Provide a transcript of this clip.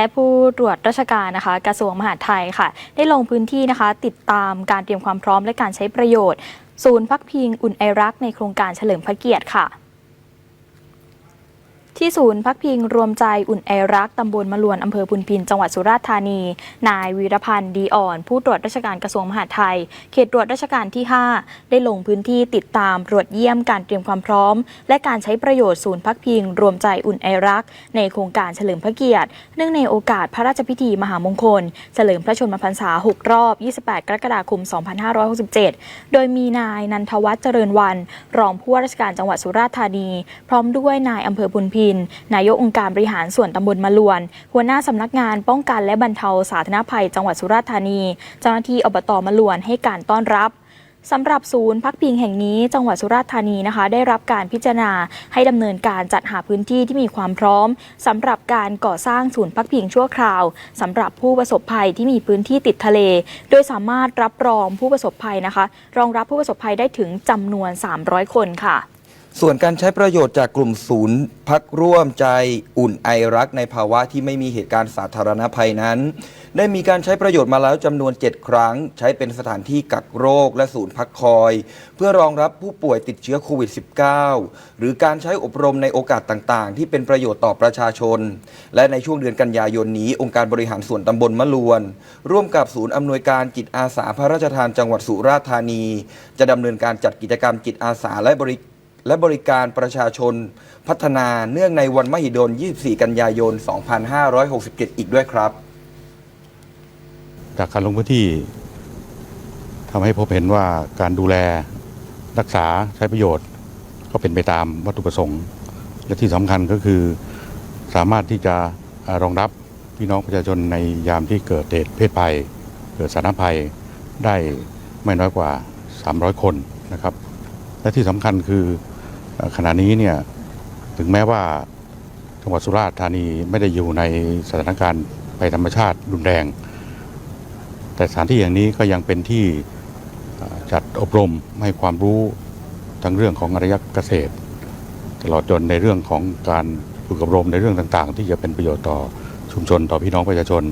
และผู้ตรวจราชการนะคะ กระทรวงมหาดไทยค่ะ ได้ลงพื้นที่นะคะ ติดตามการเตรียมความพร้อมและการใช้ประโยชน์ ศูนย์พักพิงอุ่นไอรักในโครงการเฉลิมพระเกียรติค่ะ ที่ศูนย์พักพิงรวมใจอุ่นไอรักตำบลมะลวนอำเภอพุนพิน จังหวัดสุราษฎร์ธานี นายวีรพันธ์ดีอ่อน ผู้ตรวจราชการกระทรวงมหาดไทย เขตตรวจราชการที่ 5 ได้ลงพื้นที่ติดตามตรวจเยี่ยมการเตรียมความพร้อม และการใช้ประโยชน์ศูนย์พักพิง รวมใจอุ่นไอรัก ในโครงการเฉลิมพระเกียรติ เนื่องในโอกาสพระราชพิธีมหามงคล เฉลิมพระชนมพรรษา 6 รอบ 28 กรกฎาคม 2567 โดยมีนายนันทวัฒน์เจริญวัน รองผู้ว่าราชการจังหวัดสุราษฎร์ธานี พร้อมด้วยนายอำเภอบุญพินนายกองค์การบริหารส่วนตำบลมะลวน หัวหน้าสำนักงานป้องกันและบรรเทาสาธารณภัยจังหวัดสุราษฎร์ธานี เจ้าหน้าที่อบตมะลวนให้การต้อนรับสำหรับศูนย์พักพิงแห่งนี้จังหวัดสุราษฎร์ธานีนะคะ ได้รับการพิจารณาให้ดำเนินการจัดหาพื้นที่ที่มีความพร้อมสำหรับการก่อสร้างศูนย์พักพิงชั่วคราวสำหรับผู้ประสบภัยที่มีพื้นที่ติดทะเล โดยสามารถรับรองผู้ประสบภัยนะคะ รองรับผู้ประสบภัยได้ถึงจำนวน 300 คนค่ะ ส่วนการใช้ประโยชน์จากกลุ่มศูนย์ พักร่วมใจอุ่นไอรักในภาวะที่ไม่มีเหตุการณ์สาธารณภัยนั้น ได้มีการใช้ประโยชน์มาแล้วจำนวน 7 ครั้ง ใช้เป็นสถานที่กักโรคและศูนย์พักคอย เพื่อรองรับผู้ป่วยติดเชื้อโควิด -19 หรือการใช้อบรมในโอกาสต่างๆ ที่เป็นประโยชน์ต่อประชาชน และในช่วงเดือนกันยายนนี้องค์การบริหารส่วนตำบลมะลวน ร่วมกับศูนย์อำนวยการจิตอาสาพระราชทานจังหวัดสุราษฎร์ธานี จะดำเนินการจัดกิจกรรมจิตอาสาและบริ และบริการประชาชนพัฒนาเนื่องในวันมหิดล 24 กันยายน 2567 อีกด้วยครับ จากการลงพื้นที่ทำให้พบเห็นว่าการดูแลรักษาใช้ประโยชน์ ก็เป็นไปตามวัตถุประสงค์ และที่สำคัญก็คือสามารถที่จะรองรับพี่น้องประชาชนในยามที่เกิดเหตุเพศภัย เกิดสาธารณภัยได้ไม่น้อยกว่า 300 คนนะครับ และที่สำคัญคือขณะนี้เนี่ยถึงแม้ว่าจังหวัดสุราษฎร์ธานีไม่ได้อยู่ในสถานการณ์ภัยธรรมชาติรุนแรง แต่สถานที่อย่างนี้ก็ยังเป็นที่จัดอบรมให้ความรู้ทั้งเรื่องของอารยเกษตร ตลอดจนในเรื่องของการฝึกอบรมในเรื่องต่างๆ ที่จะเป็นประโยชน์ต่อชุมชนต่อพี่น้องประชาชน